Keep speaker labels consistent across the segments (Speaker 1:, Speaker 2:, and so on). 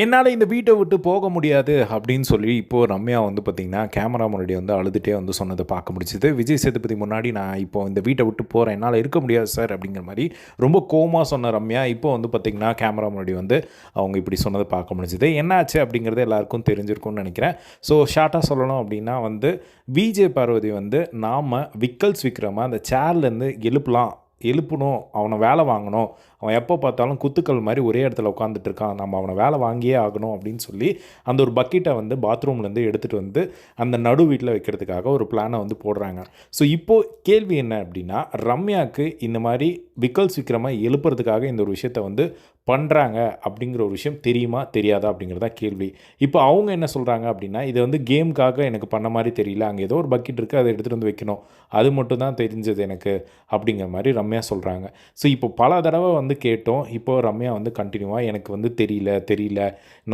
Speaker 1: என்னால் இந்த வீட்டை விட்டு போக முடியாது அப்படின்னு சொல்லி இப்போது ரம்யா வந்து பார்த்திங்கன்னா கேமரா முன்னாடி வந்து அழுதுகிட்டே வந்து சொன்னதை பார்க்க முடிச்சுது விஜய் சேதுபதி முன்னாடி நான் இப்போ இந்த வீட்டை விட்டு போகிறேன் என்னால் இருக்க முடியாது சார் அப்படிங்கிற மாதிரி ரொம்ப கோமாக சொன்ன ரம்யா இப்போ வந்து பார்த்திங்கன்னா கேமரா முன்னாடி வந்து அவங்க இப்படி சொன்னதை பார்க்க முடிஞ்சுது. என்னாச்சு அப்படிங்கிறது எல்லாருக்கும் தெரிஞ்சிருக்கும்னு நினைக்கிறேன். ஸோ ஷார்ட்டாக சொல்லணும் அப்படின்னா வந்து விஜே பார்வதி வந்து நாம் விக்கல்ஸ் விக்ரம அந்த சேர்லேருந்து எழுப்பலாம். எழுப்பணும் அவனை வேலை வாங்கணும். அவன் எப்போ பார்த்தாலும் குத்துக்கள் மாதிரி ஒரே இடத்துல உட்காந்துட்டு இருக்கான். நம்ம அவனை வேலை வாங்கியே ஆகணும் அப்படின்னு சொல்லி அந்த ஒரு பக்கெட்டை வந்து பாத்ரூம்லேருந்து எடுத்துகிட்டு வந்து அந்த நடு வீட்டில் வைக்கிறதுக்காக ஒரு பிளானை வந்து போடுறாங்க. ஸோ இப்போது கேள்வி என்ன அப்படின்னா ரம்யாவுக்கு இந்த மாதிரி விக்கல் சீக்கிரமாக எழுப்புறதுக்காக இந்த ஒரு விஷயத்த வந்து பண்ணுறாங்க அப்படிங்கிற ஒரு விஷயம் தெரியுமா தெரியாதா அப்படிங்கிறதா கேள்வி. இப்போ அவங்க என்ன சொல்கிறாங்க அப்படின்னா இது வந்து கேமுக்காக எனக்கு பண்ண மாதிரி தெரியல அங்கே ஏதோ ஒரு பக்கெட் இருக்குது அதை எடுத்துகிட்டு வந்து வைக்கணும். அது மட்டும் தான் தெரிஞ்சது எனக்கு அப்படிங்கிற மாதிரி ரம்யா சொல்கிறாங்க ஸோ இப்போ பல தடவை வந்து கேட்டோம் இப்போ ரம்யா வந்து கண்டினியூவாக எனக்கு வந்து தெரியல தெரியல.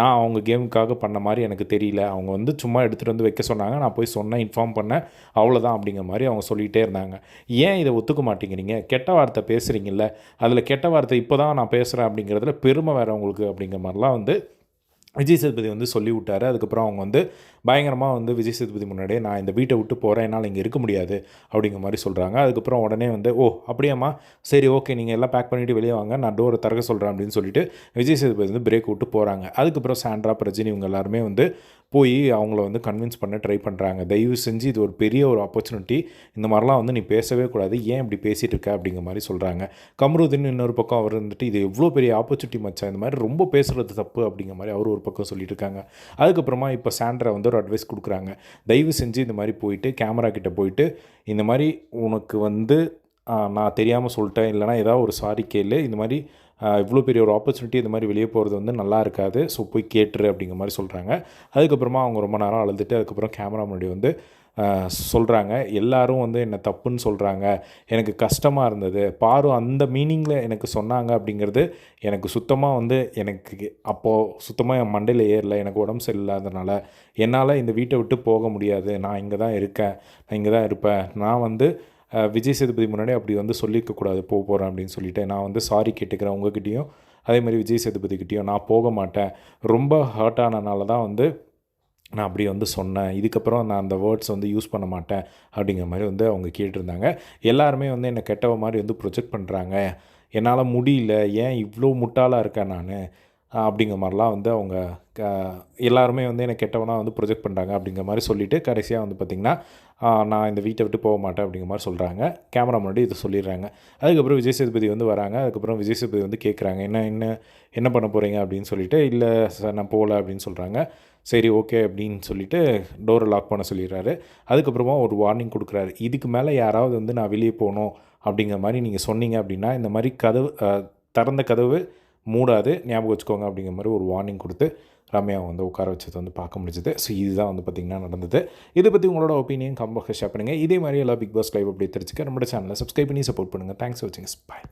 Speaker 1: நான் அவங்க கேமுக்காக பண்ண மாதிரி எனக்கு தெரியல. அவங்க வந்து சும்மா எடுத்துகிட்டு வந்து வைக்க சொன்னாங்க நான் போய் சொன்னேன் இன்ஃபார்ம் பண்ணேன் அவ்வளோதான் அப்படிங்கிற மாதிரி அவங்க சொல்லிகிட்டே இருந்தாங்க. ஏன் இதை ஒத்துக்க மாட்டேங்கிறீங்க? கெட்ட வார்த்தை பேசுகிறீங்கல்ல அதில் கெட்ட வார்த்தை இப்போ தான் நான் பேசுகிறேன் அப்படிங்கிறதுல பெருமை வேறு உங்களுக்கு அப்படிங்கிற மாதிரிலாம் வந்து விஜய் சேதுபதி வந்து சொல்லி விட்டார். அதுக்கப்புறம் அவங்க வந்து பயங்கரமாக வந்து விஜய் சேதுபதி முன்னாடியே நான் இந்த வீட்டை விட்டு போகிறேன் என்னால் இங்கே இருக்க முடியாது அப்படிங்கிற மாதிரி சொல்கிறாங்க அதுக்கப்புறம் உடனே வந்து ஓ அப்படியாம்மா? சரி ஓகே நீங்கள் எல்லாம் பேக் பண்ணிவிட்டு வெளியே வாங்க நான் டோரை திறக்க சொல்கிறேன் அப்படின்னு சொல்லிட்டு விஜய் சேதுபதி வந்து பிரேக் விட்டு போகிறாங்க அதுக்கப்புறம் சாண்ட்ரா பிரஜினி இவங்க எல்லாருமே வந்து போய் அவங்கள வந்து கன்வின்ஸ் பண்ண ட்ரை பண்ணுறாங்க தயவு செஞ்சு இது ஒரு பெரிய ஒரு ஆப்பர்ச்சுனிட்டி இந்த மாதிரிலாம் வந்து நீ பேசவே கூடாது. ஏன் இப்படி பேசிகிட்டு இருக்க அப்படிங்கிற மாதிரி சொல்கிறாங்க கமருதின் இன்னொரு பக்கம் அவர் வந்துட்டு இது எவ்வளோ பெரிய ஆப்பர்ச்சுனிட்டி மச்சான். இந்த மாதிரி ரொம்ப பேசுகிறது தப்பு அப்படிங்கிற மாதிரி அவர் ஒரு பக்கம் சொல்லிட்டு இருக்காங்க. அதுக்கப்புறமா இப்போ சாண்ட்ரா வந்து ஒரு அட்வைஸ் கொடுக்குறாங்க. தயவு செஞ்சு இந்த மாதிரி போயிட்டு கேமரா கிட்டே போயிட்டு இந்த மாதிரி உனக்கு வந்து நான் தெரியாமல் சொல்லிட்டேன். இல்லைனா ஏதாவது ஒரு சாரி கேளு. இந்த மாதிரி இவ்வளோ பெரிய ஒரு ஆப்பர்ச்சுனிட்டி இந்த மாதிரி வெளியே போகிறது வந்து நல்லா இருக்காது. ஸோ போய் கேட்டுரு அப்படிங்கிற மாதிரி சொல்கிறாங்க அதுக்கப்புறமா அவங்க ரொம்ப நேரம் அழுதுட்டு அதுக்கப்புறம் கேமரா முன்னாடி வந்து சொல்கிறாங்க எல்லாரும் வந்து என்னை தப்புன்னு சொல்கிறாங்க எனக்கு கஷ்டமாக இருந்தது. பாரு அந்த மீனிங்கில் எனக்கு சொன்னாங்க அப்படிங்கிறது எனக்கு சுத்தமாக வந்து எனக்கு அப்போது சுத்தமாக என் மண்டையில் ஏறல. எனக்கு உடம்பு சரியில்லாதனால என்னால் இந்த வீட்டை விட்டு போக முடியாது. நான் இங்கே தான் இருக்கேன். நான் இங்கே தான் இருப்பேன். நான் வந்து விஜய் சேதுபதி முன்னாடி அப்படி வந்து சொல்லியிருக்கக்கூடாது போக போகிறேன் அப்படின்னு சொல்லிட்டு நான் வந்து சாரி கேட்டுக்கிறேன் உங்ககிட்டயும். அதே மாதிரி விஜய் சேதுபதிக்கிட்டேயும் நான் போக மாட்டேன். ரொம்ப ஹர்ட் ஆனனால தான் வந்து நான் அப்படி வந்து சொன்னேன். இதுக்கப்புறம் நான் அந்த வேர்ட்ஸ் வந்து யூஸ் பண்ண மாட்டேன் அப்படிங்கிற மாதிரி வந்து அவங்க கேட்டிருந்தாங்க. எல்லாருமே வந்து என்னை கெட்டவ மாதிரி வந்து ப்ரொஜெக்ட் பண்ணுறாங்க என்னால் முடியல. ஏன் இவ்வளோ முட்டாளாக இருக்கேன் நான்? அப்படிங்கிற மாதிரிலாம் வந்து அவங்க எல்லாருமே வந்து என்னை கெட்டவனாக வந்து ப்ரொஜெக்ட் பண்ணுறாங்க அப்படிங்கிற மாதிரி சொல்லிவிட்டு கடைசியாக வந்து பார்த்திங்கன்னா நான் இந்த வீட்டை விட்டு போக மாட்டேன் அப்படிங்கிற மாதிரி சொல்கிறாங்க கேமரா முன்னாடி இதை சொல்லிடுறாங்க. அதுக்கப்புறம் விஜய் சேதுபதி வந்து வராங்க. அதுக்கப்புறம் விஜய் சேதுபதி வந்து கேட்குறாங்க என்ன என்ன என்ன பண்ண போகிறீங்க அப்படின்னு சொல்லிட்டு இல்லை சார் நான் போகல அப்படின்னு சொல்கிறாங்க சரி ஓகே அப்படின்னு சொல்லிட்டு டோரை லாக் பண்ண சொல்லிடுறாரு. அதுக்கப்புறமா ஒரு வார்னிங் கொடுக்குறாரு. இதுக்கு மேலே யாராவது வந்து நான் வெளியே போகணும் அப்படிங்கிற மாதிரி நீங்கள் சொன்னீங்க அப்படின்னா இந்த மாதிரி கதவு திறந்த கதவு மூடாது ஞாபகம் வச்சுக்கோங்க அப்படிங்கிற மாதிரி ஒரு வார்னிங் கொடுத்து ரம்யாவை வந்து உட்கார வச்சது வந்து பார்க்க முடிஞ்சது. ஸோ இதுதான் வந்து பார்த்திங்கன்னா நடந்தது. இதை பற்றி உங்களோட ஒப்பீனியன் கம்பாக ஷேர் பண்ணுங்கள் இதே மாதிரி எல்லா பிக் பாஸ் லைவ் அப்படி தெரிஞ்சுக்க நம்மளோட சேனலை சப்ஸ்கிரைப் பண்ணி சப்போர்ட் பண்ணுங்கள் தேங்க்ஸ் வாட்சிங்ஸ் பாய்